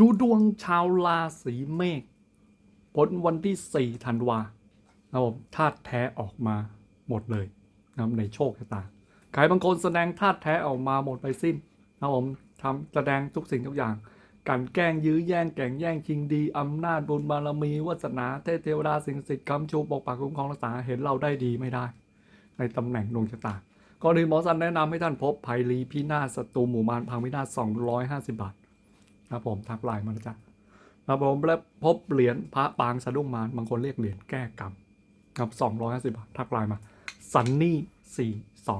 ดูดวงชาวราศีเมษผลวันที่ 4 ธันวานะครับผมธาตุแท้ออกมาหมดเลยนะครับในโชคชะตาใครบางคนแสดงธาตุแท้ออกมาหมดไปสิ้นนะครับผมทำแสดงทุกสิ่งทุกอย่างการแกล้งยื้อแย่งแก่งแย่งชิงดีอำนาจบุญบารมีวาสนาเทเทวดาสิ่งศักดิ์สิทธิ์คำชูปกปักคุ้มครองรักษาเห็นเราได้ดีไม่ได้ ในตำแหน่งดวงชะตาก่อนอื่นหมอสันแนะนำให้ท่านพบภัยรีพินาศศัตรูหมู่มารพังพินาศ250 บาท ครับผมทักไลน์มานะจ๊ะครับผมและพบเหรียญพระปางสะดุ้งมารบางคนเรียกเหรียญแก้กรรมครับ250บบาททักไลน์มาซันนี่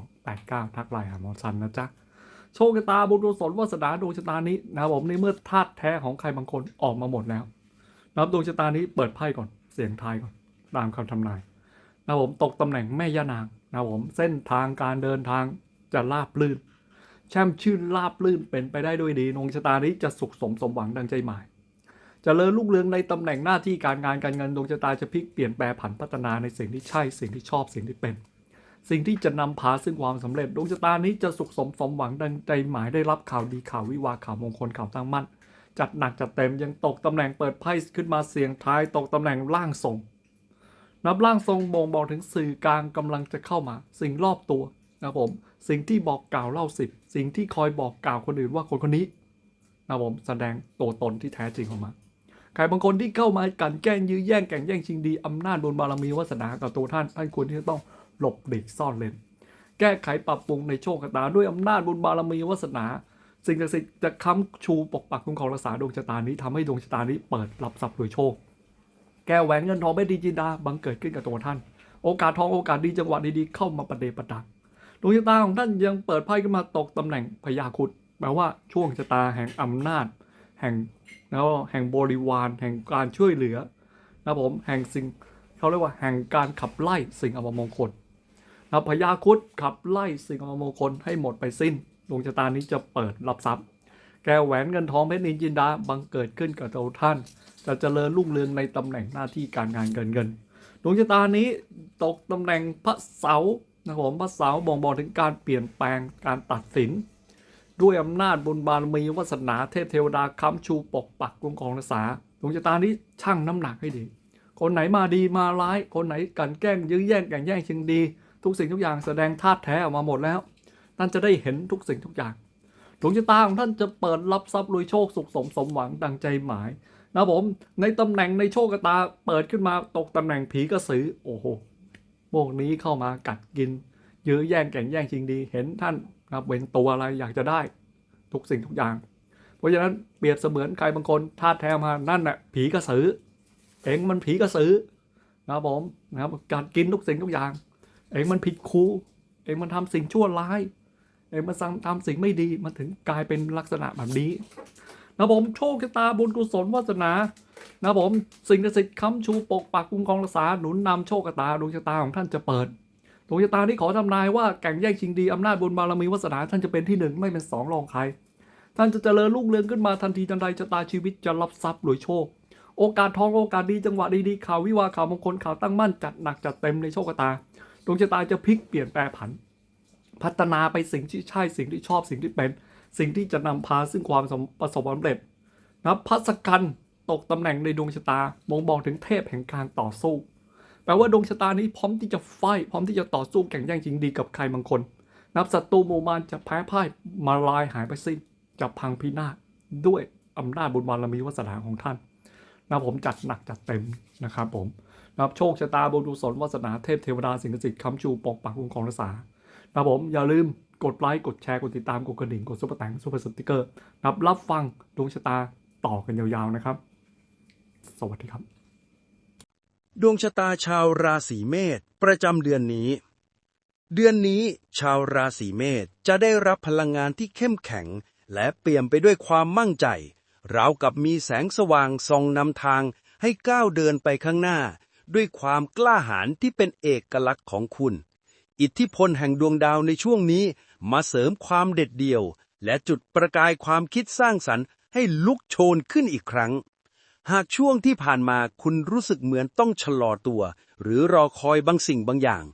4289ทักไลน์หาหมอสันนะจ๊ะโชคชะตาบุญกุศลวาสนาดวงชะตานี้นะครับผมในเมื่อธาตุแท้ของใครบางคนออกมาหมดแล้วนะครับดวงชะตานี้เปิดไพ่ก่อนเสียงทายก่อนตามคำทำนายนะครับผมตกตำแหน่งแม่ย่านางนะครับผมเส้นทางการเดินทางจะราบลื่น แช่มชื่นราบลื่นเป็นไปได้ด้วยดีดวงชะตานี้จะสุขสมสมหวังดังใจหมายจะเริญรุ่งเรืองในตำแหน่งหน้าที่การงานการเงินดวงชะตาจะพลิกเปลี่ยนแปลผันพัฒนาในสิ่งที่ใช่สิ่งที่ชอบสิ่งที่เป็น สิ่งที่จะนำพาซึ่งความสำเร็จดวงชะตานี้จะสุขสมสมหวังดังใจหมายได้รับข่าวดีข่าววิวาข่าวมงคลข่าวตั้งมั่น จัดหนักจัดเต็มยังตกตำแหน่งเปิดไพ่ขึ้นมาเสียงท้ายตกตำแหน่งล่างทรงนับร่างทรงบ่งบอกถึงสื่อกลางกำลังจะเข้ามา สิ่งรอบตัวนะครับผมสิ่งที่บอกกล่าวเล่าสิบ สิ่งที่คอยบอกกล่าวคนอื่นว่าคนคนนี้นะผมแสดงตัวตนที่แท้จริงออกมา ใครบางคนที่เข้ามากันแกล้งยื้อแย่งแก่งแย่งชิงดีอำนาจบุญบารมีวาสนากับตัวท่านท่านควรที่จะต้องหลบหลีกซ่อนเลนแก้ไขปรับปรุงในโชคชะตาด้วยอำนาจบุญบารมีวาสนา สิ่งศักดิ์สิทธิ์จะค้ำชูปกปักคุ้มครองรักษาดวงชะตานี้ทำให้ดวงชะตานี้เปิดรับทรัพย์โดยโชค แก้แหวนเงินทองไม่ดีจินดาบังเกิดขึ้นกับตัวท่าน โอกาสทองโอกาสดีจังหวะดีๆเข้ามาประเดประดัง ดวงชะตาของท่านยังเปิดไพ่ขึ้นมาตกตำแหน่งพญาคุดแปลว่าช่วงชะตาแห่งอำนาจ แห่งแล้วแห่งบริวาร แห่งการช่วยเหลือนะผมแห่งสิ่งเขาเรียกว่าแห่งการขับไล่สิ่งอัปมงคลนะพญาคุดขับไล่สิ่งอัปมงคลให้หมดไปสิ้นดวงชะตานี้จะเปิดรับทรัพย์ แก้วแหวนเงินทองเพชรนินจินดาบังเกิดขึ้นกับตัวท่าน จะเจริญรุ่งเรืองในตำแหน่งหน้าที่การงานเงินเงินดวงชะตานี้ตกตำแหน่งพระเสา นะผมพระเสาร์บ่งบอกถึงการเปลี่ยนแปลงการตัดสิน ด้วยอำนาจบุญบารมีวาสนาเทพเทวดาค้ำชูปกปักคุ้มครองรักษาดวงชะตานี้ชั่งน้ำหนักให้ดี คนไหนมาดีมาร้าย คนไหนกันแกล้งยื้อแย่งแก่งแย่งชิงดี ทุกสิ่งทุกอย่างแสดงธาตุแท้ออกมาหมดแล้วท่านจะได้เห็นทุกสิ่งทุกอย่างดวงชะตาของท่านจะเปิดรับทรัพย์รวยโชคสุขสมสมหวังดังใจหมายนะผมในตำแหน่งในโชคชะตาเปิดขึ้นมาตกตำแหน่งผีกระสือโอ้โห พวกนี้เข้ามากัดกิน ยื้อแย่งแก่งแย่งชิงดี เห็นท่านนะเป็นตัวอะไรอยากจะได้ ทุกสิ่งทุกอย่าง เพราะฉะนั้นเปรียบเสมือนใครบางคนธาแท้มานั่นน่ะผีกระสือเองมันผีกระสือนะครับผมนะครับกัดกินทุกสิ่งทุกอย่าง เองมันผิดครูเองมันทำสิ่งชั่วร้าย เองมันทำสิ่งไม่ดีมันถึงกลายเป็นลักษณะแบบนี้นะผมโชคชะตาบุญกุศลวาสนา นะผมสิ่งศักดิ์สิทธิ์ค้ำชูปกปักคุ้มครองรักษาหนุนนำโชคชะตาดวงชะตาของท่านจะเปิดดวงชะตาที่ขอทำนายว่าแก่งแย่งชิงดีอำนาจบุญบารมีวาสนาท่านจะเป็นที่หนึ่งไม่เป็นสองรองใคร ท่านจะเจริญรุ่งเรืองขึ้นมาทันทีทันใดชะตาชีวิตจะรับทรัพย์รวยโชค โอกาสทองโอกาสดีจังหวะดีๆข่าววิวาข่าวมงคลข่าวตั้งมั่นจัดหนักจัดเต็มในโชคชะตาดวงชะตาจะพลิกเปลี่ยนแปลผัน พัฒนาไปสิ่งที่ใช่สิ่งที่ชอบสิ่งที่เป็น สิ่งที่จะนำพาซึ่งความประสบความสำเร็จนะพัสกัน ตกตำแหน่งในดวงชะตาบ่งบอกถึงเทพแห่งการต่อสู้ แปลว่าดวงชะตานี้พร้อมที่จะไฟพร้อมที่จะต่อสู้แข่งแย่งชิงดีกับใครบางคน นับศัตรูหมู่มารจะแพ้พ่ายมาลายหายไปสิ้นจะพังพินาศด้วยอำนาจบุญบารมีวาสนาของท่านนะผมจัดหนักจัดเต็มนะครับผมนะครับโชคชะตาบุญกุศลวาสนาเทพเทวดาสิ่งศักดิ์สิทธิ์ค้ำชูปกปักคุ้มครองรักษานะผมอย่าลืมกดไลค์กดแชร์กดติดตามกดกระดิ่งกดซุปเปอร์แตงซุปเปอร์สติกเกอร์นับรับฟังดวงชะตาต่อกันยาวๆนะครับ สวัสดีครับ ดวงชะตาชาวราศีเมษประจำเดือนนี้ เดือนนี้ชาวราศีเมษจะได้รับพลังงานที่เข้มแข็ง และเปี่ยมไปด้วยความมั่นใจราวกับมีแสงสว่างส่องนำทางให้ก้าวเดินไปข้างหน้า ด้วยความกล้าหาญที่เป็นเอกลักษณ์ของคุณ อิทธิพลแห่งดวงดาวในช่วงนี้มาเสริมความเด็ดเดี่ยว และจุดประกายความคิดสร้างสรรค์ให้ลุกโชนขึ้นอีกครั้ง หากช่วงที่ผ่านมาคุณรู้สึกเหมือนต้องชะลอตัว หรือรอคอยบางสิ่งบางอย่าง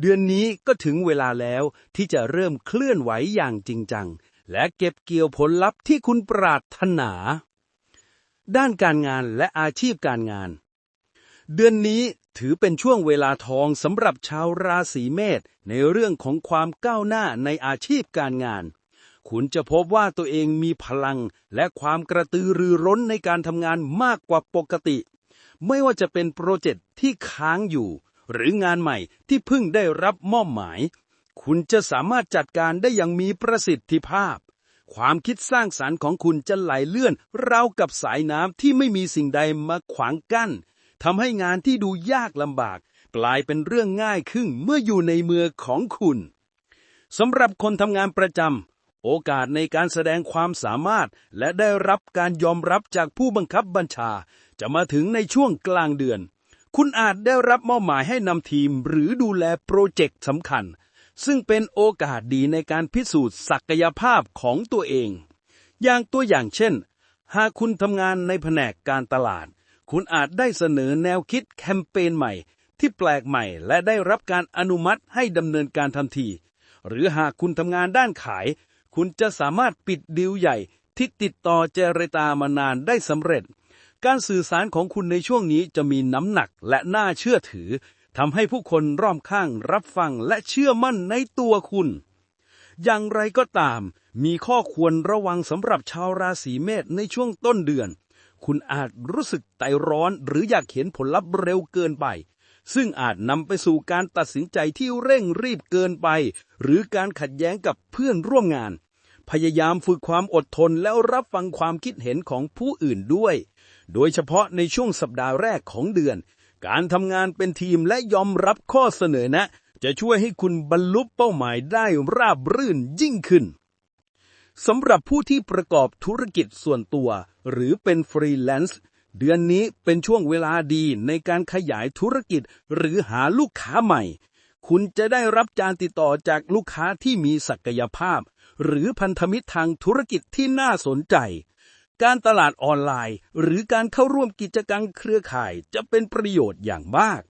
เดือนนี้ก็ถึงเวลาแล้วที่จะเริ่มเคลื่อนไหวอย่างจริงจัง และเก็บเกี่ยวผลลัพธ์ที่คุณปรารถนา ด้านการงานและอาชีพการงาน เดือนนี้ถือเป็นช่วงเวลาทองสำหรับชาวราศีเมษในเรื่องของความก้าวหน้าในอาชีพการงาน คุณจะพบว่าตัวเองมีพลังและความกระตือรือร้นในการทำงานมากกว่าปกติ ไม่ว่าจะเป็นโปรเจกต์ที่ค้างอยู่ หรืองานใหม่ที่เพิ่งได้รับมอบหมาย คุณจะสามารถจัดการได้อย่างมีประสิทธิภาพ ความคิดสร้างสารรค์ของคุณจะไหลเลื่อนราวกับสายน้ำที่ไม่มีสิ่งใดมาขวางกั้นทำให้งานที่ดูยากลำบาก กลายเป็นเรื่องง่ายขึ้นเมื่ออยู่ในมือของคุณสำหรับคนทำงานประจำ โอกาสในการแสดงความสามารถ และได้รับการยอมรับจากผู้บังคับบัญชา จะมาถึงในช่วงกลางเดือน คุณอาจได้รับมอบหมายให้นำทีมหรือดูแลโปรเจกต์สำคัญ ซึ่งเป็นโอกาสดีในการพิสูจน์ศักยภาพของตัวเอง อย่างตัวอย่างเช่น หากคุณทำงานในแผนกการตลาด คุณอาจได้เสนอแนวคิดแคมเปญใหม่ ที่แปลกใหม่ และได้รับการอนุมัติให้ดำเนินการทันที หรือหากคุณทำงานด้านขาย คุณจะสามารถปิดดีลใหญ่ที่ติดต่อเจรตามานานได้สำเร็จ การสื่อสารของคุณในช่วงนี้จะมีน้ำหนักและน่าเชื่อถือทำให้ผู้คนรอบข้างรับฟังและเชื่อมั่นในตัวคุณ อย่างไรก็ตาม มีข้อควรระวังสำหรับชาวราศีเมษในช่วงต้นเดือน คุณอาจรู้สึกใจร้อนหรืออยากเห็นผลลัพธ์เร็วเกินไป ซึ่งอาจนำไปสู่การตัดสินใจที่เร่งรีบเกินไป หรือการขัดแย้งกับเพื่อนร่วมงาน พยายามฝึกความอดทนแล้วรับฟังความคิดเห็นของผู้อื่นด้วย โดยเฉพาะในช่วงสัปดาห์แรกของเดือน การทำงานเป็นทีมและยอมรับข้อเสนอแนะ จะช่วยให้คุณบรรลุเป้าหมายได้ราบรื่นยิ่งขึ้นสำหรับผู้ที่ประกอบธุรกิจส่วนตัว หรือเป็นฟรีแลนซ์เดือนนี้เป็นช่วงเวลาดีในการขยายธุรกิจหรือหาลูกค้าใหม่ คุณจะได้รับการติดต่อจากลูกค้าที่มีศักยภาพ หรือพันธมิตรทางธุรกิจที่น่าสนใจ การตลาดออนไลน์ หรือการเข้าร่วมกิจกรรมเครือข่ายจะเป็นประโยชน์อย่างมาก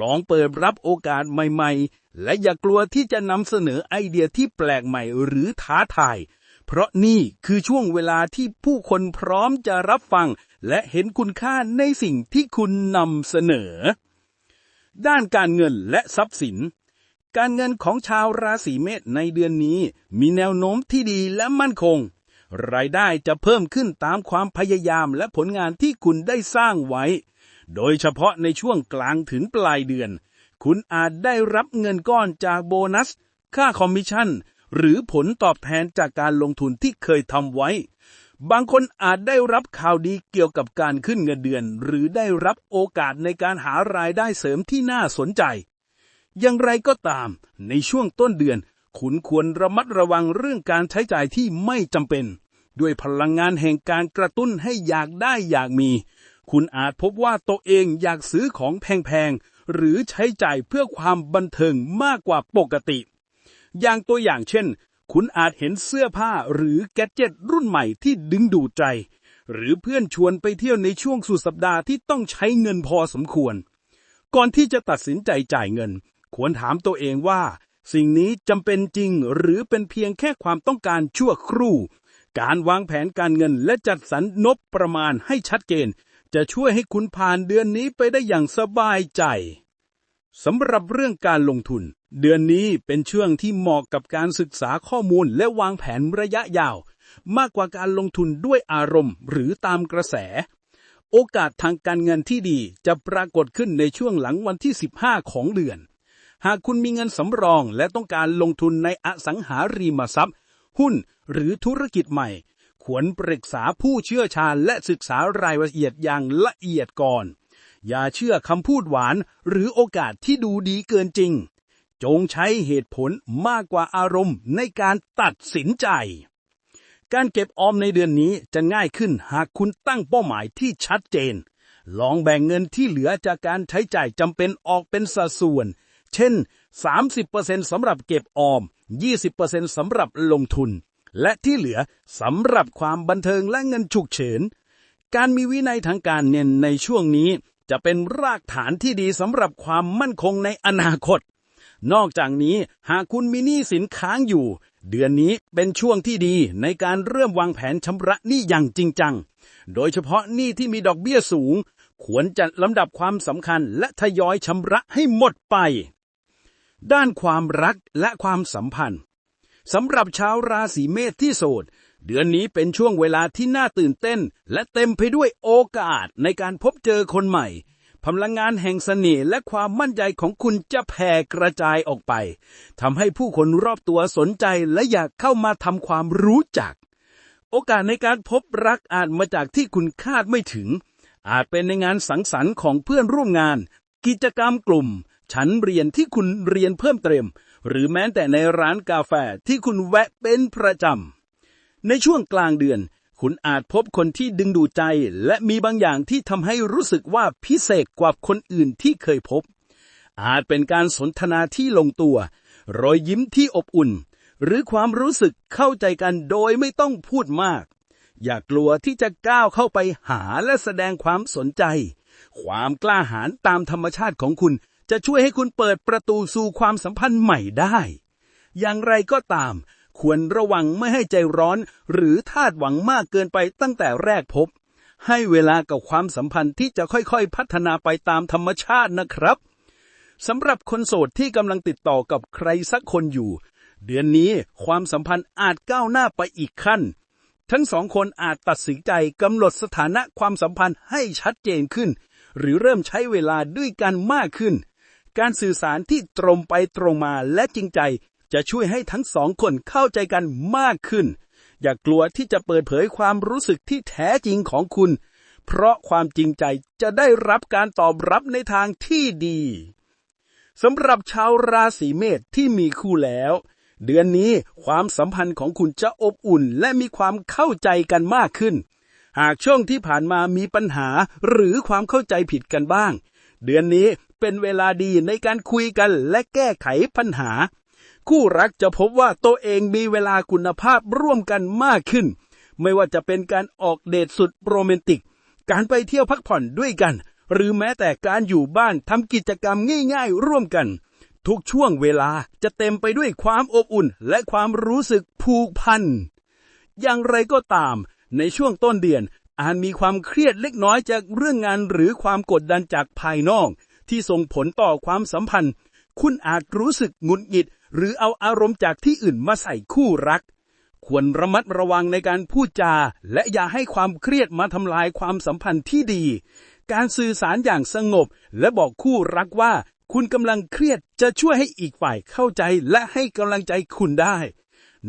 ลองเปิดรับโอกาสใหม่ๆ และอย่ากลัวที่จะนำเสนอไอเดียที่แปลกใหม่หรือท้าทายเพราะนี่คือช่วงเวลาที่ผู้คนพร้อมจะรับฟัง และเห็นคุณค่าในสิ่งที่คุณนำเสนอ ด้านการเงินและทรัพย์สิน การเงินของชาวราศีเมษในเดือนนี้ มีแนวโน้มที่ดีและมั่นคง รายได้จะเพิ่มขึ้นตามความพยายามและผลงานที่คุณได้สร้างไว้ โดยเฉพาะในช่วงกลางถึงปลายเดือน คุณอาจได้รับเงินก้อนจากโบนัส ค่าคอมมิชชั่น หรือผลตอบแทนจากการลงทุนที่เคยทำไว้ บางคนอาจได้รับข่าวดีเกี่ยวกับการขึ้นเงินเดือน หรือได้รับโอกาสในการหารายได้เสริมที่น่าสนใจ อย่างไรก็ตาม ในช่วงต้นเดือน คุณควรระมัดระวังเรื่องการใช้จ่ายที่ไม่จำเป็น ด้วยพลังงานแห่งการกระตุ้นให้อยากได้อยากมี คุณอาจพบว่าตัวเองอยากซื้อของแพงๆ หรือใช้จ่ายเพื่อความบันเทิงมากกว่าปกติ อย่างตัวอย่างเช่น คุณอาจเห็นเสื้อผ้าหรือแกดเจ็ตรุ่นใหม่ที่ดึงดูดใจ หรือเพื่อนชวนไปเที่ยวในช่วงสุดสัปดาห์ที่ต้องใช้เงินพอสมควรก่อนที่จะตัดสินใจจ่ายเงิน ควรถามตัวเองว่า สิ่งนี้จำเป็นจริงหรือเป็นเพียงแค่ความต้องการชั่วครู่ การวางแผนการเงินและจัดสรรงบประมาณให้ชัดเจน จะช่วยให้คุณผ่านเดือนนี้ไปได้อย่างสบายใจสำหรับเรื่องการลงทุน เดือนนี้เป็นช่วงที่เหมาะกับการศึกษาข้อมูลและวางแผนระยะยาว มากกว่าการลงทุนด้วยอารมณ์ หรือตามกระแส โอกาสทางการเงินที่ดีจะปรากฏขึ้นในช่วงหลังวันที่ 15 ของเดือน หากคุณมีเงินสำรองและต้องการลงทุนในอสังหาริมทรัพย์ หุ้นหรือธุรกิจใหม่ ควรปรึกษาผู้เชี่ยวชาญและศึกษารายละเอียดอย่างละเอียดก่อน อย่าเชื่อคำพูดหวานหรือโอกาสที่ดูดีเกินจริง จงใช้เหตุผลมากกว่าอารมณ์ในการตัดสินใจ การเก็บออมในเดือนนี้จะง่ายขึ้นหากคุณตั้งเป้าหมายที่ชัดเจนลองแบ่งเงินที่เหลือจากการใช้จ่ายจำเป็นออกเป็นสัดส่วน เช่น 30%สำหรับเก็บออม 20%สำหรับลงทุน และที่เหลือสำหรับความบันเทิงและเงินฉุกเฉิน การมีวินัยทางการเงินในช่วงนี้จะเป็นรากฐานที่ดีสำหรับความมั่นคงในอนาคต นอกจากนี้หากคุณมีหนี้สินค้างอยู่ เดือนนี้เป็นช่วงที่ดีในการเริ่มวางแผนชำระหนี้อย่างจริงจัง โดยเฉพาะหนี้ที่มีดอกเบี้ยสูง ควรจัดลำดับความสำคัญและทยอยชำระให้หมดไป ด้านความรักและความสัมพันธ์สำหรับชาวราศีเมษที่โสด เดือนนี้เป็นช่วงเวลาที่น่าตื่นเต้น และเต็มไปด้วยโอกาสในการพบเจอคนใหม่พลังงานแห่งเสน่ห์และความมั่นใจของคุณจะแผ่กระจายออกไปทำให้ผู้คนรอบตัวสนใจและอยากเข้ามาทำความรู้จัก โอกาสในการพบรักอาจมาจากที่คุณคาดไม่ถึง อาจเป็นในงานสังสรรค์ของเพื่อนร่วมงาน กิจกรรมกลุ่ม ชั้นเรียนที่คุณเรียนเพิ่มเติม หรือแม้แต่ในร้านกาแฟที่คุณแวะเป็นประจำ ในช่วงกลางเดือน คุณอาจพบคนที่ดึงดูดใจ และมีบางอย่างที่ทำให้รู้สึกว่าพิเศษกว่าคนอื่นที่เคยพบ อาจเป็นการสนทนาที่ลงตัว รอยยิ้มที่อบอุ่น หรือความรู้สึกเข้าใจกันโดยไม่ต้องพูดมาก อย่ากลัวที่จะก้าวเข้าไปหาและแสดงความสนใจ ความกล้าหาญตามธรรมชาติของคุณ จะช่วยให้คุณเปิดประตูสู่ความสัมพันธ์ใหม่ได้ อย่างไรก็ตาม ควรระวังไม่ให้ใจร้อน หรือทาดหวังมากเกินไปตั้งแต่แรกพบ ให้เวลากับความสัมพันธ์ที่จะค่อยๆ พัฒนาไปตามธรรมชาตินะครับสำหรับคนโสดที่กำลังติดต่อกับใครสักคนอยู่ เดือนนี้ความสัมพันธ์อาจก้าวหน้าไปอีกขั้น ทั้งสองคนอาจตัดสินใจกำหนดสถานะความสัมพันธ์ให้ชัดเจนขึ้น หรือเริ่มใช้เวลาด้วยกันมากขึ้น การสื่อสารที่ตรงไปตรงมาและจริงใจจะช่วยให้ทั้งสองคนเข้าใจกันมากขึ้น อย่ากลัวที่จะเปิดเผยความรู้สึกที่แท้จริงของคุณ เพราะความจริงใจจะได้รับการตอบรับในทางที่ดีสำหรับชาวราศีเมษที่มีคู่แล้ว เดือนนี้ความสัมพันธ์ของคุณจะอบอุ่นและมีความเข้าใจกันมากขึ้น หากช่วงที่ผ่านมามีปัญหาหรือความเข้าใจผิดกันบ้าง เดือนนี้ เป็นเวลาดีในการคุยกันและแก้ไขปัญหา คู่รักจะพบว่าตัวเองมีเวลาคุณภาพร่วมกันมากขึ้น ไม่ว่าจะเป็นการออกเดทสุดโรแมนติก การไปเที่ยวพักผ่อนด้วยกัน หรือแม้แต่การอยู่บ้านทำกิจกรรมง่ายๆ ร่วมกัน ทุกช่วงเวลาจะเต็มไปด้วยความอบอุ่น และความรู้สึกผูกพันอย่างไรก็ตาม ในช่วงต้นเดือนอาจมีความเครียดเล็กน้อยจากเรื่องงานหรือความกดดันจากภายนอก ที่ส่งผลต่อความสัมพันธ์ คุณอาจรู้สึกงุดหงิด หรือเอาอารมณ์จากที่อื่นมาใส่คู่รัก ควรระมัดระวังในการพูดจา และอย่าให้ความเครียดมาทำลายความสัมพันธ์ที่ดี การสื่อสารอย่างสงบ และบอกคู่รักว่า คุณกำลังเครียดจะช่วยให้อีกฝ่ายเข้าใจและให้กำลังใจคุณได้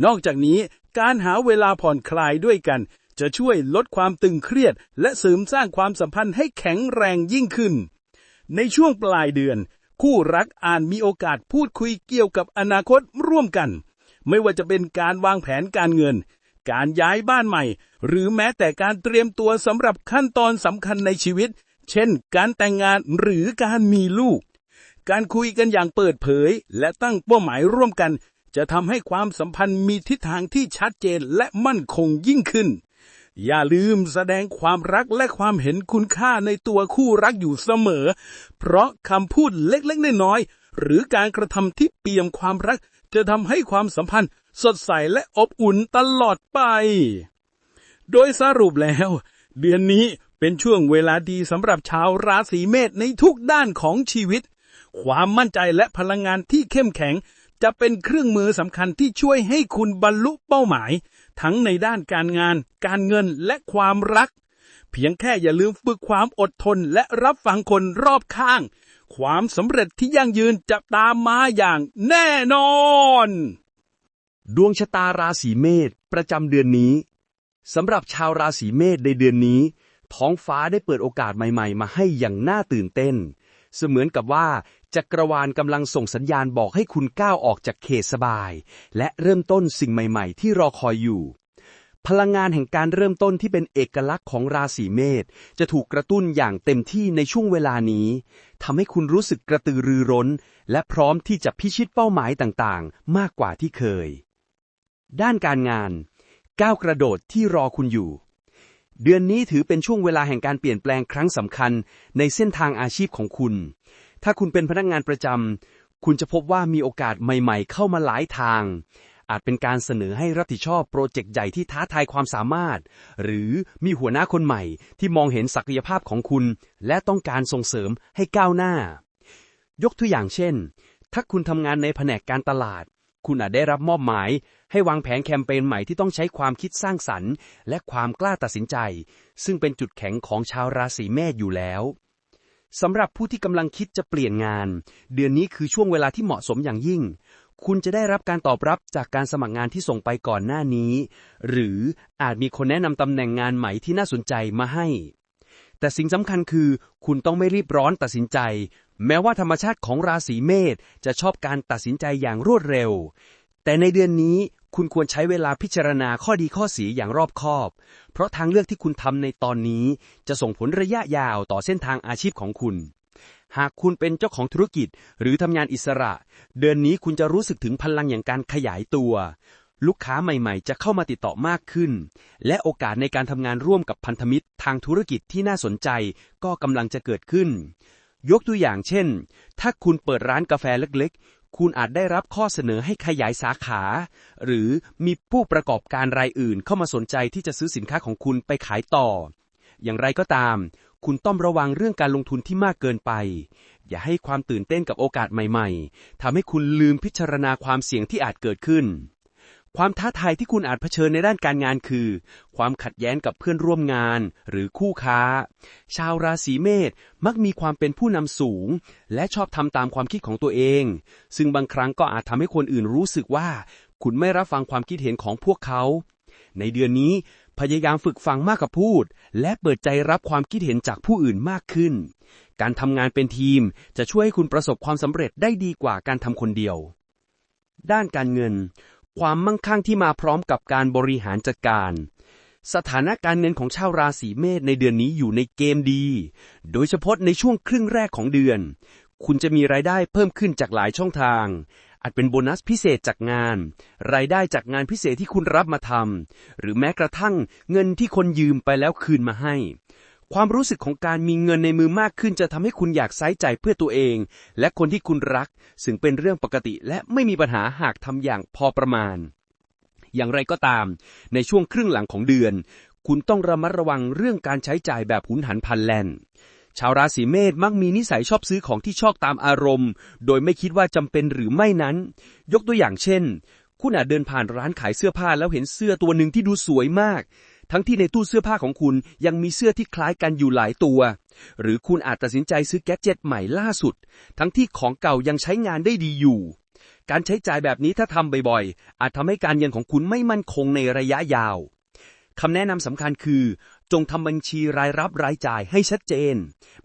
นอกจากนี้การหาเวลาผ่อนคลายด้วยกันจะช่วยลดความตึงเครียด และเสริมสร้างความสัมพันธ์ให้แข็งแรงยิ่งขึ้น ในช่วงปลายเดือน คู่รักอ่าจมีโอกาสพูดคุยเกี่ยวกับอนาคตร่วมกัน ไม่ว่าจะเป็นการวางแผนการเงิน การย้ายบ้านใหม่ หรือแม้แต่การเตรียมตัวสำหรับขั้นตอนสำคัญในชีวิต เช่น การแต่งงานหรือการมีลูก การคุยกันอย่างเปิดเผย และตั้งเป้าหมายร่วมกัน จะทำให้ความสัมพันธ์มีทิศทางที่ชัดเจนและมั่นคงยิ่งขึ้น อย่าลืมแสดงความรักและความเห็นคุณค่าในตัวคู่รักอยู่เสมอ เพราะคำพูดเล็กๆน้อยๆหรือการกระทำที่เปี่ยมความรัก จะทำให้ความสัมพันธ์ สดใสและอบอุ่นตลอดไป โดยสรุปแล้ว เดือนนี้เป็นช่วงเวลาดีสำหรับชาวราศีเมษในทุกด้านของชีวิต ความมั่นใจและพลังงานที่เข้มแข็ง จะเป็นเครื่องมือสำคัญที่ช่วยให้คุณบรรลุเป้าหมาย ทั้งในด้านการงาน การเงินและความรัก เพียงแค่อย่าลืมฝึกความอดทนและรับฟังคนรอบข้าง ความสำเร็จที่ยั่งยืนจะตามมาอย่างแน่นอน ดวงชะตาราศีเมษประจำเดือนนี้สำหรับชาวราศีเมษในเดือนนี้ ท้องฟ้าได้เปิดโอกาสใหม่ ๆ มาให้อย่างน่าตื่นเต้น เสมือนกับว่า จักรวาลกำลังส่งสัญญาณบอกให้คุณก้าวออกจากเขตสบาย และเริ่มต้นสิ่งใหม่ ๆ ที่รอคอยอยู่ พลังงานแห่งการเริ่มต้นที่เป็นเอกลักษณ์ของราศีเมษจะถูกกระตุ้นอย่างเต็มที่ในช่วงเวลานี้ทำให้คุณรู้สึกกระตือรือร้น และพร้อมที่จะพิชิตเป้าหมายต่างๆ มากกว่าที่เคย ด้านการงาน ก้าวกระโดดที่รอคุณอยู่เดือนนี้ถือเป็นช่วงเวลาแห่งการเปลี่ยนแปลงครั้งสำคัญในเส้นทางอาชีพของคุณ ถ้าคุณเป็นพนักงานประจำ คุณจะพบว่ามีโอกาสใหม่ๆ เข้ามาหลายทาง อาจเป็นการเสนอให้รับผิดชอบโปรเจกต์ใหญ่ที่ท้าทายความสามารถ หรือมีหัวหน้าคนใหม่ที่มองเห็นศักยภาพของคุณ และต้องการส่งเสริมให้ก้าวหน้า ยกตัวอย่างเช่น ถ้าคุณทำงานในแผนกการตลาด คุณอาจได้รับมอบหมาย ให้วางแผนแคมเปญใหม่ที่ต้องใช้ความคิดสร้างสรรค์ และความกล้าตัดสินใจ ซึ่งเป็นจุดแข็งของชาวราศีเมษอยู่แล้ว สำหรับผู้ที่กำลังคิดจะเปลี่ยนงาน เดือนนี้คือช่วงเวลาที่เหมาะสมอย่างยิ่ง คุณจะได้รับการตอบรับจากการสมัครงานที่ส่งไปก่อนหน้านี้ หรืออาจมีคนแนะนำตำแหน่งงานใหม่ที่น่าสนใจมาให้ แต่สิ่งสำคัญคือ คุณต้องไม่รีบร้อนตัดสินใจ แม้ว่าธรรมชาติของราศีเมษจะชอบการตัดสินใจอย่างรวดเร็ว แต่ในเดือนนี้คุณควรใช้เวลาพิจารณาข้อดีข้อเสียอย่างรอบคอบ เพราะทางเลือกที่คุณทำในตอนนี้จะส่งผลระยะยาวต่อเส้นทางอาชีพของคุณ หากคุณเป็นเจ้าของธุรกิจหรือทำงานอิสระ เดือนนี้คุณจะรู้สึกถึงพลังอย่างการขยายตัว ลูกค้าใหม่ๆ จะเข้ามาติดต่อมากขึ้น และโอกาสในการทำงานร่วมกับพันธมิตรทางธุรกิจที่น่าสนใจก็กำลังจะเกิดขึ้นยกตัวอย่างเช่น ถ้าคุณเปิดร้านกาแฟเล็กๆ คุณอาจได้รับข้อเสนอให้ขยายสาขา หรือมีผู้ประกอบการรายอื่นเข้ามาสนใจที่จะซื้อสินค้าของคุณไปขายต่อ อย่างไรก็ตาม คุณต้องระวังเรื่องการลงทุนที่มากเกินไป อย่าให้ความตื่นเต้นกับโอกาสใหม่ ๆทำให้คุณลืมพิจารณาความเสี่ยงที่อาจเกิดขึ้น ความท้าทายที่คุณอาจเผชิญในด้านการงานคือ ความขัดแย้งกับเพื่อนร่วมงานหรือคู่ค้า ชาวราศีเมษมักมีความเป็นผู้นำสูง และชอบทำตามความคิดของตัวเอง ซึ่งบางครั้งก็อาจทำให้คนอื่นรู้สึกว่า คุณไม่รับฟังความคิดเห็นของพวกเขา ในเดือนนี้พยายามฝึกฟังมากกว่าพูด และเปิดใจรับความคิดเห็นจากผู้อื่นมากขึ้น การทำงานเป็นทีมจะช่วยให้คุณประสบความสำเร็จได้ดีกว่าการทำคนเดียวด้านการเงิน ความมั่งคั่งที่มาพร้อมกับการบริหารจัดการ สถานะการเงินของชาวราศีเมษในเดือนนี้อยู่ในเกมดี โดยเฉพาะในช่วงครึ่งแรกของเดือน คุณจะมีรายได้เพิ่มขึ้นจากหลายช่องทาง อาจเป็นโบนัสพิเศษจากงาน รายได้จากงานพิเศษที่คุณรับมาทำหรือแม้กระทั่งเงินที่คนยืมไปแล้วคืนมาให้ ความรู้สึกของการมีเงินในมือมากขึ้นจะทำให้คุณอยากใช้ใจายเพื่อตัวเอง และคนที่คุณรัก ซึ่งเป็นเรื่องปกติและไม่มีปัญหาหากทำอย่างพอประมาณ อย่างไรก็ตาม ในช่วงครึ่งหลังของเดือน คุณต้องระมัดระวังเรื่องการใช้จ่ายแบบหุนหันพลันแล่นชาวราศีเมษมักมีนิสัยชอบซื้อของที่ชอบตามอารมณ์ โดยไม่คิดว่าจำเป็นหรือไม่นั้น ยกตัวอย่างเช่น คุณอาจเดินผ่านร้านขายเสื้อผ้าแล้วเห็นเสื้อตัวหนึ่งที่ดูสวยมาก ทั้งที่ในตู้เสื้อผ้าของคุณยังมีเสื้อที่คล้ายกันอยู่หลายตัว หรือคุณอาจตัดสินใจซื้อแก๊สเจ็ตใหม่ล่าสุด ทั้งที่ของเก่ายังใช้งานได้ดีอยู่ การใช้จ่ายแบบนี้ถ้าทำบ่อยๆ อาจทำให้การเงินของคุณไม่มั่นคงในระยะยาวคำแนะนำสำคัญคือ จงทำบัญชีรายรับรายจ่ายให้ชัดเจน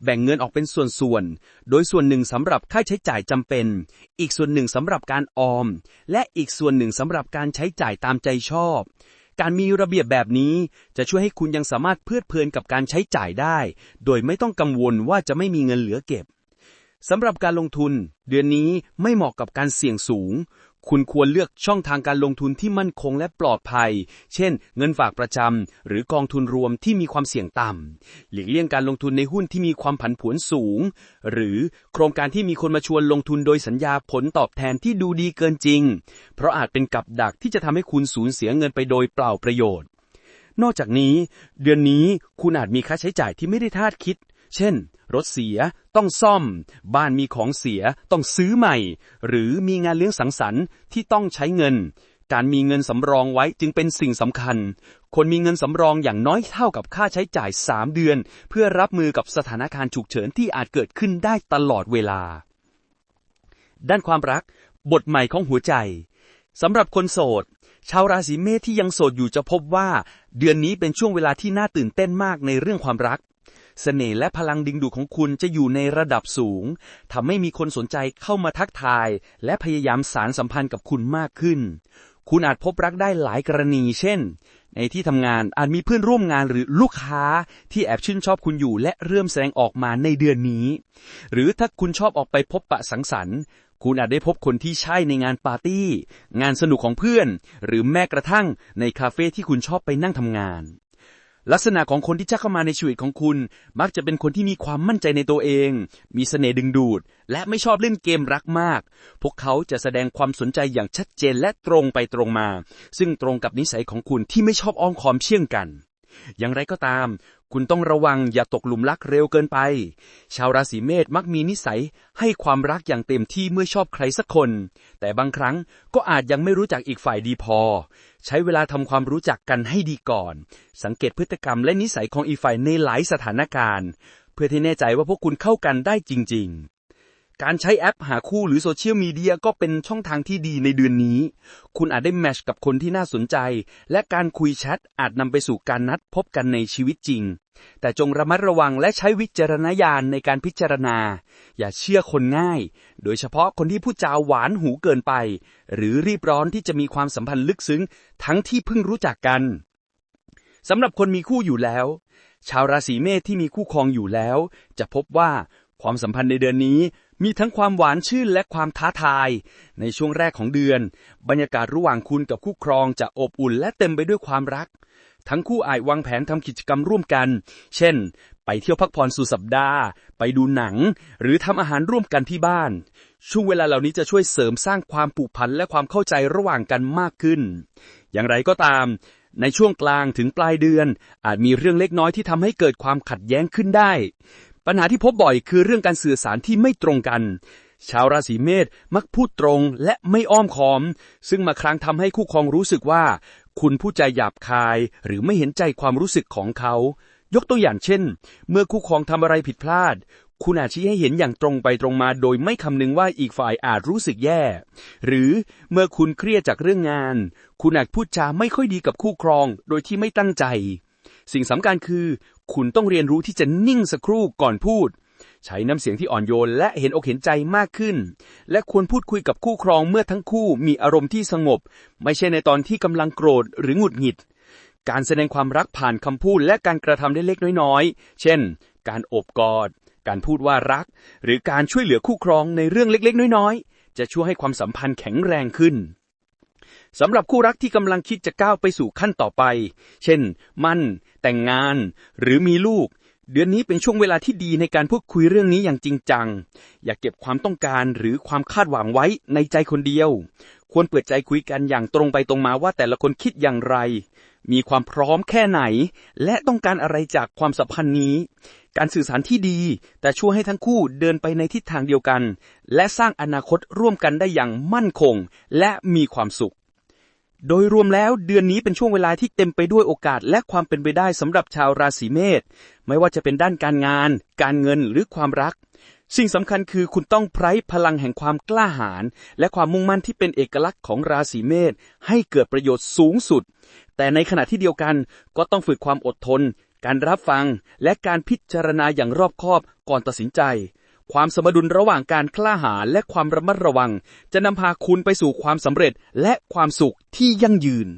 แบ่งเงินออกเป็นส่วนๆ โดยส่วนหนึ่งสำหรับค่าใช้จ่ายจำเป็น อีกส่วนหนึ่งสำหรับการออม และอีกส่วนหนึ่งสำหรับการใช้จ่ายตามใจชอบ การมีระเบียบแบบนี้จะช่วยให้คุณยังสามารถเพลิดเพลินกับการใช้จ่ายได้ โดยไม่ต้องกังวลว่าจะไม่มีเงินเหลือเก็บสำหรับการลงทุน เดือนนี้ไม่เหมาะกับการเสี่ยงสูง คุณควรเลือกช่องทางการลงทุนที่มั่นคงและปลอดภัย เช่น เงินฝากประจำ หรือกองทุนรวมที่มีความเสี่ยงต่ำ หลีกเลี่ยงการลงทุนในหุ้นที่มีความผันผวนสูง หรือโครงการที่มีคนมาชวนลงทุนโดยสัญญาผลตอบแทนที่ดูดีเกินจริง เพราะอาจเป็นกับดักที่จะทำให้คุณสูญเสียเงินไปโดยเปล่าประโยชน์ นอกจากนี้ เดือนนี้คุณอาจมีค่าใช้จ่ายที่ไม่ได้คาดคิด เช่น รถเสียต้องซ่อม บ้านมีของเสียต้องซื้อใหม่ หรือมีงานเลี้ยงสังสรรค์ที่ต้องใช้เงิน การมีเงินสำรองไว้จึงเป็นสิ่งสำคัญ คนมีเงินสำรองอย่างน้อยเท่ากับค่าใช้จ่าย 3 เดือน เพื่อรับมือกับสถานการณ์ฉุกเฉินที่อาจเกิดขึ้นได้ตลอดเวลา ด้านความรัก บทใหม่ของหัวใจสำหรับคนโสดชาวราศีเมษที่ยังโสดอยู่จะพบว่า เดือนนี้เป็นช่วงเวลาที่น่าตื่นเต้นมากในเรื่องความรัก เสน่ห์และพลังดึงดูดของคุณจะอยู่ในระดับสูงทำให้มีคนสนใจเข้ามาทักทาย และพยายามสารสัมพันธ์กับคุณมากขึ้น คุณอาจพบรักได้หลายกรณี เช่น ในที่ทำงานอาจมีเพื่อนร่วมงานหรือลูกค้าที่แอบชื่นชอบคุณอยู่และเริ่มแสดงออกมาในเดือนนี้ หรือถ้าคุณชอบออกไปพบปะสังสรรค์คุณอาจได้พบคนที่ใช่ในงานปาร์ตี้ งานสนุกของเพื่อน หรือแม้กระทั่งในคาเฟ่ที่คุณชอบไปนั่งทำงาน ลักษณะของคนที่จะเข้ามาในชีวิตของคุณ มักจะเป็นคนที่มีความมั่นใจในตัวเอง มีเสน่ห์ดึงดูด และไม่ชอบเล่นเกมรักมาก พวกเขาจะแสดงความสนใจอย่างชัดเจนและตรงไปตรงมา ซึ่งตรงกับนิสัยของคุณที่ไม่ชอบอ้อมค้อมเชื่องกัน อย่างไรก็ตาม คุณต้องระวังอย่าตกหลุมรักเร็วเกินไป ชาวราศีเมษมักมีนิสัยให้ความรักอย่างเต็มที่เมื่อชอบใครสักคน แต่บางครั้งก็อาจยังไม่รู้จักอีกฝ่ายดีพอ ใช้เวลาทำความรู้จักกันให้ดีก่อน สังเกตพฤติกรรมและนิสัยของอีกฝ่ายในหลายสถานการณ์ เพื่อที่แน่ใจว่าพวกคุณเข้ากันได้จริง ๆ การใช้แอปหาคู่หรือโซเชียลมีเดียก็เป็นช่องทางที่ดีในเดือนนี้ คุณอาจได้แมชกับคนที่น่าสนใจ และการคุยแชทอาจนำไปสู่การนัดพบกันในชีวิตจริง แต่จงระมัดระวังและใช้วิจารณญาณในการพิจารณา อย่าเชื่อคนง่าย โดยเฉพาะคนที่พูดจาหวานหูเกินไป หรือรีบร้อนที่จะมีความสัมพันธ์ลึกซึ้ง ทั้งที่เพิ่งรู้จักกันสำหรับคนมีคู่อยู่แล้ว ชาวราศีเมษที่มีคู่ครองอยู่แล้ว จะพบว่าความสัมพันธ์ในเดือนนี้ มีทั้งความหวานชื่นและความท้าทาย ในช่วงแรกของเดือน บรรยากาศระหว่างคุณกับคู่ครองจะอบอุ่นและเต็มไปด้วยความรัก ทั้งคู่อาจวางแผนทำกิจกรรมร่วมกัน เช่น ไปเที่ยวพักผ่อนสุดสัปดาห์ ไปดูหนัง หรือทำอาหารร่วมกันที่บ้าน ช่วงเวลาเหล่านี้จะช่วยเสริมสร้างความผูกพันและความเข้าใจระหว่างกันมากขึ้น อย่างไรก็ตามในช่วงกลางถึงปลายเดือน อาจมีเรื่องเล็กน้อยที่ทำให้เกิดความขัดแย้งขึ้นได้ ปัญหาที่พบบ่อยคือเรื่องการสื่อสารที่ไม่ตรงกัน ชาวราศีเมษมักพูดตรงและไม่อ้อมค้อม ซึ่งมาครั้งทำให้คู่ครองรู้สึกว่า คุณพูดใจหยาบคาย หรือไม่เห็นใจความรู้สึกของเขา ยกตัวอย่างเช่น เมื่อคู่ครองทำอะไรผิดพลาด คุณอาจชี้ให้เห็นอย่างตรงไปตรงมา โดยไม่คำนึงว่าอีกฝ่ายอาจรู้สึกแย่ หรือเมื่อคุณเครียดจากเรื่องงาน คุณอาจพูดจาไม่ค่อยดีกับคู่ครอง โดยที่ไม่ตั้งใจ สิ่งสำคัญคือ คุณต้องเรียนรู้ที่จะนิ่งสักครู่ก่อนพูด ใช้น้ำเสียงที่อ่อนโยนและเห็นอกเห็นใจมากขึ้น และควรพูดคุยกับคู่ครองเมื่อทั้งคู่มีอารมณ์ที่สงบ ไม่ใช่ในตอนที่กำลังโกรธหรือหงุดหงิด การแสดงความรักผ่านคำพูดและการกระทำเล็กๆน้อยๆ เช่น การโอบกอด การพูดว่ารัก หรือการช่วยเหลือคู่ครองในเรื่องเล็กๆ น้อยๆ จะช่วยให้ความสัมพันธ์แข็งแรงขึ้นสำหรับคู่รักที่กำลังคิดจะก้าวไปสู่ขั้นต่อไป เช่น มั่น แต่งงาน หรือมีลูก เดือนนี้เป็นช่วงเวลาที่ดีในการพูดคุยเรื่องนี้อย่างจริงจัง อย่าเก็บความต้องการหรือความคาดหวังไว้ในใจคนเดียว ควรเปิดใจคุยกันอย่างตรงไปตรงมาว่าแต่ละคนคิดอย่างไร มีความพร้อมแค่ไหน และต้องการอะไรจากความสัมพันธ์นี้ การสื่อสารที่ดี แต่ช่วยให้ทั้งคู่เดินไปในทิศทางเดียวกัน และสร้างอนาคตร่วมกันได้อย่างมั่นคง และมีความสุข โดยรวมแล้วเดือนนี้เป็นช่วงเวลาที่เต็มไปด้วยโอกาสและความเป็นไปได้สำหรับชาวราศีเมษไม่ว่าจะเป็นด้านการงาน การเงินหรือความรัก สิ่งสำคัญคือคุณต้องไพร้พลังแห่งความกล้าหาญและความมุ่งมั่นที่เป็นเอกลักษณ์ของราศีเมษให้เกิดประโยชน์สูงสุด แต่ในขณะที่เดียวกันก็ต้องฝึกความอดทน การรับฟัง และการพิจารณาอย่างรอบคอบก่อนตัดสินใจ ความสมดุลระหว่างการกล้าหาญและความระมัดระวัง จะนำพาคุณไปสู่ความสำเร็จและความสุขที่ยั่งยืน